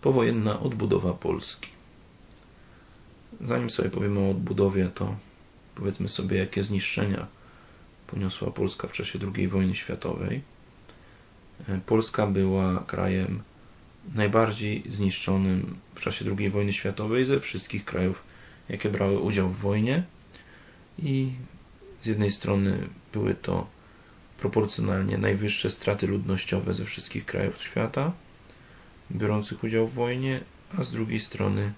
Powojenna odbudowa Polski. Zanim sobie powiemy o odbudowie, to powiedzmy sobie, jakie zniszczenia poniosła Polska w czasie II wojny światowej. E, Polska była krajem najbardziej zniszczonym w czasie II wojny światowej ze wszystkich krajów, jakie brały udział w wojnie. I z jednej strony były to proporcjonalnie najwyższe straty ludnościowe ze wszystkich krajów świata biorących udział w wojnie, a z drugiej strony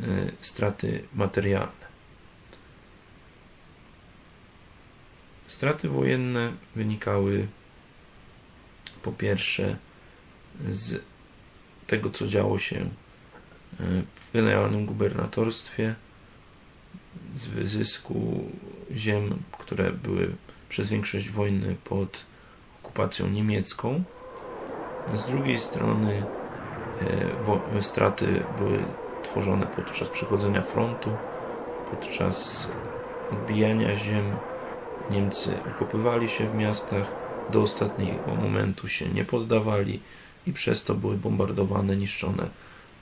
e, straty materialne. Straty wojenne wynikały po pierwsze z tego, co działo się e, w generalnym gubernatorstwie, z wyzysku ziem, które były przez większość wojny pod okupacją niemiecką. Z drugiej strony straty były tworzone podczas przechodzenia frontu, podczas odbijania ziem. Niemcy okopywali się w miastach, do ostatniego momentu się nie poddawali i przez to były bombardowane, niszczone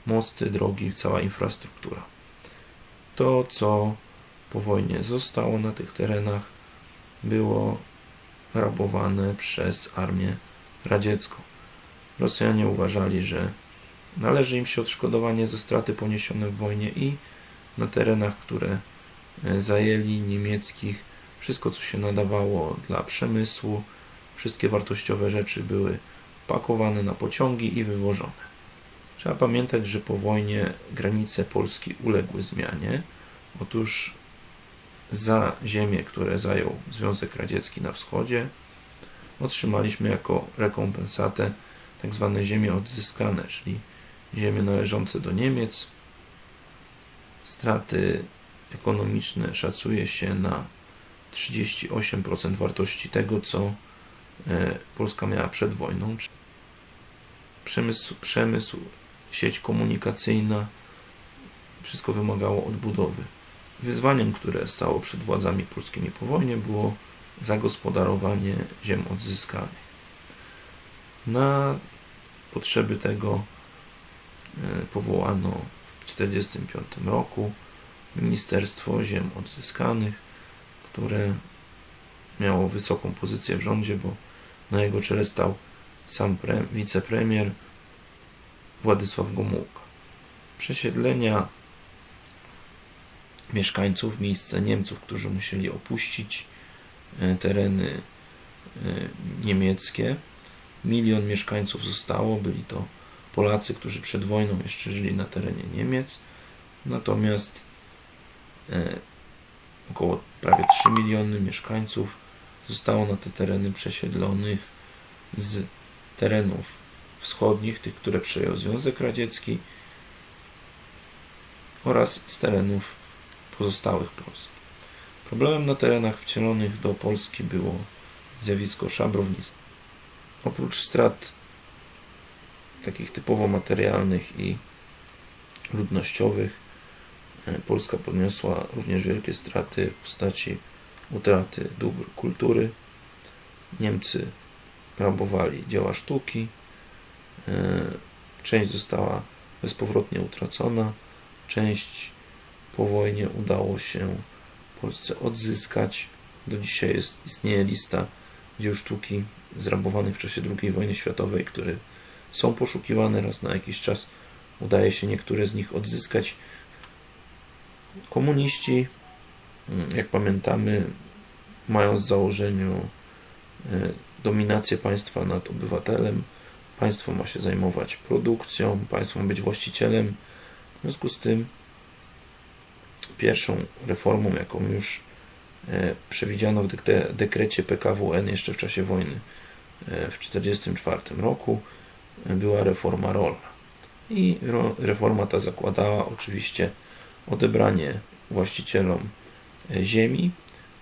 mosty, drogi, cała infrastruktura. To, co po wojnie zostało na tych terenach, było rabowane przez armię radziecką. Rosjanie uważali, że należy im się odszkodowanie za straty poniesione w wojnie i na terenach, które e, zajęli niemieckich, wszystko co się nadawało dla przemysłu, wszystkie wartościowe rzeczy były pakowane na pociągi i wywożone. Trzeba pamiętać, że po wojnie granice Polski uległy zmianie. Otóż za ziemię, które zajął Związek Radziecki na wschodzie, otrzymaliśmy jako rekompensatę tak zwane ziemie odzyskane, czyli ziemie należące do Niemiec. Straty ekonomiczne szacuje się na 38% wartości tego, co e, Polska miała przed wojną. Przemysł, przemysł, sieć komunikacyjna, wszystko wymagało odbudowy. Wyzwaniem, które stało przed władzami polskimi po wojnie, było zagospodarowanie ziem odzyskanych. Na potrzeby tego powołano w 1945 roku Ministerstwo Ziem Odzyskanych, które miało wysoką pozycję w rządzie, bo na jego czele stał sam pre, wicepremier Władysław Gomułka. Przesiedlenia mieszkańców, miejsce Niemców, którzy musieli opuścić e, tereny e, niemieckie. Milion mieszkańców zostało, byli to Polacy, którzy przed wojną jeszcze żyli na terenie Niemiec. Natomiast e, około prawie 3 miliony mieszkańców zostało na te tereny przesiedlonych z terenów wschodnich, tych, które przejął Związek Radziecki oraz z terenów pozostałych Polski. Problemem na terenach wcielonych do Polski było zjawisko szabrownictwa. Oprócz strat takich typowo materialnych i ludnościowych, e, Polska poniosła również wielkie straty w postaci utraty dóbr kultury. Niemcy rabowali dzieła sztuki. E, część została bezpowrotnie utracona, część po wojnie udało się Polsce odzyskać. Do dzisiaj jest, istnieje lista dzieł sztuki zrabowanych w czasie II wojny światowej, które są poszukiwane raz na jakiś czas. Udaje się niektóre z nich odzyskać. Komuniści, mm, jak pamiętamy, mają z założeniu e, dominację państwa nad obywatelem. Państwo ma się zajmować produkcją, państwo ma być właścicielem. W związku z tym pierwszą reformą, jaką już e, przewidziano w dekrecie PKWN jeszcze w czasie wojny e, w 1944 roku, była reforma rolna. I reforma ta zakładała oczywiście odebranie właścicielom ziemi,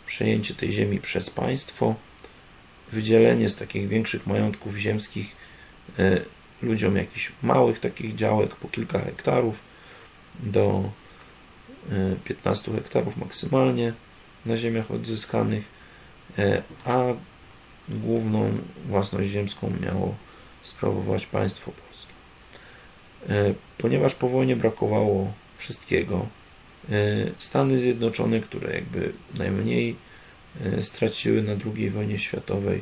przejęcie tej ziemi przez państwo, wydzielenie z takich większych majątków ziemskich ludziom jakichś małych takich działek po kilka hektarów do 15 hektarów maksymalnie na ziemiach odzyskanych, e, a główną własność ziemską miało sprawować państwo polskie. E, Ponieważ po wojnie brakowało wszystkiego, e, Stany Zjednoczone, które jakby najmniej e, straciły na II wojnie światowej,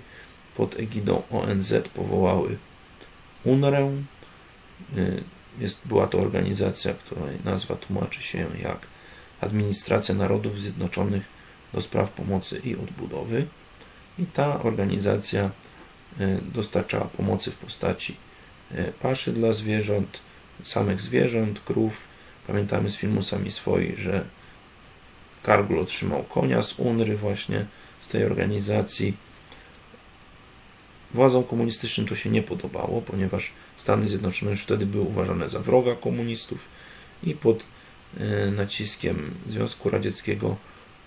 pod egidą ONZ powołały UNRWę. Y, Jest, była to organizacja, której nazwa tłumaczy się jak Administracja Narodów Zjednoczonych do Spraw Pomocy i Odbudowy. I ta organizacja dostarczała pomocy w postaci y, paszy dla zwierząt, samych zwierząt, krów. Pamiętamy z filmu Sami Swoi, że Kargul otrzymał konia z UNRY właśnie z tej organizacji. Władzom komunistycznym to się nie podobało, ponieważ Stany Zjednoczone już wtedy były uważane za wroga komunistów i pod e, naciskiem Związku Radzieckiego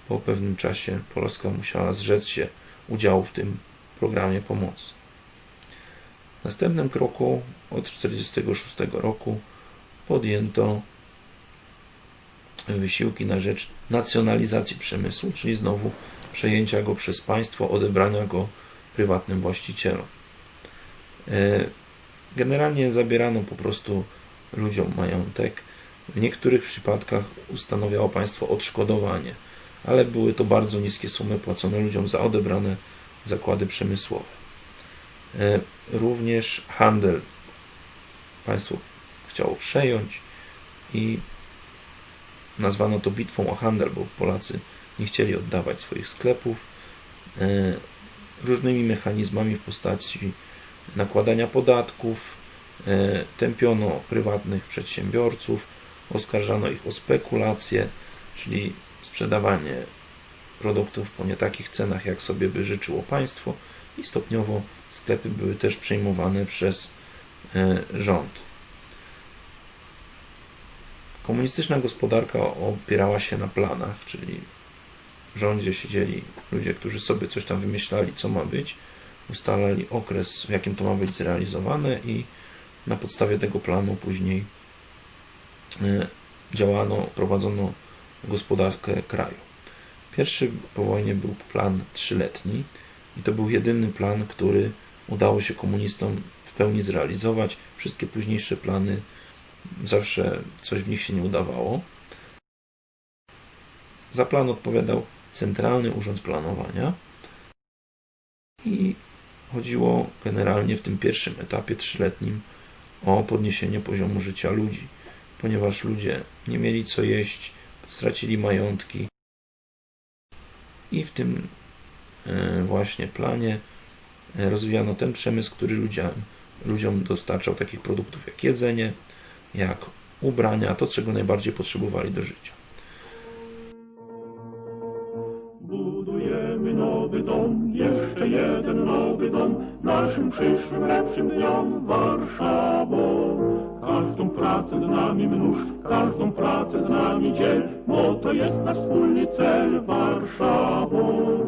po pewnym czasie Polska musiała zrzec się udziału w tym programie pomocy. W następnym kroku od 1946 roku podjęto wysiłki na rzecz nacjonalizacji przemysłu, czyli znowu przejęcia go przez państwo, odebrania go prywatnym właścicielom. E, Generalnie zabierano po prostu ludziom majątek. W niektórych przypadkach ustanawiało państwo odszkodowanie, ale były to bardzo niskie sumy płacone ludziom za odebrane zakłady przemysłowe. E, Również handel państwo chciało przejąć i nazwano to bitwą o handel, bo Polacy nie chcieli oddawać swoich sklepów. E, Różnymi mechanizmami w postaci nakładania podatków, e, tępiono prywatnych przedsiębiorców, oskarżano ich o spekulacje, czyli sprzedawanie produktów po nie takich cenach, jak sobie by życzyło państwo, i stopniowo sklepy były też przejmowane przez e, rząd. Komunistyczna gospodarka opierała się na planach, czyli w rządzie siedzieli ludzie, którzy sobie coś tam wymyślali, co ma być, ustalali okres, w jakim to ma być zrealizowane i na podstawie tego planu później e, działano, prowadzono gospodarkę kraju. Pierwszy po wojnie był plan trzyletni i to był jedyny plan, który udało się komunistom w pełni zrealizować. Wszystkie późniejsze plany zawsze coś w nich się nie udawało. Za plan odpowiadał Centralny Urząd Planowania i chodziło generalnie w tym pierwszym etapie trzyletnim o podniesienie poziomu życia ludzi, ponieważ ludzie nie mieli co jeść, stracili majątki i w tym e, właśnie planie e, rozwijano ten przemysł, który ludziom, ludziom dostarczał takich produktów jak jedzenie, jak ubrania, to czego najbardziej potrzebowali do życia. Budujemy nowy dom, jeszcze jeden nowy dom, naszym przyszłym lepszym dniom Warszawą. Każdą pracę z nami mnóż, każdą pracę z nami dziel, bo to jest nasz wspólny cel Warszawą.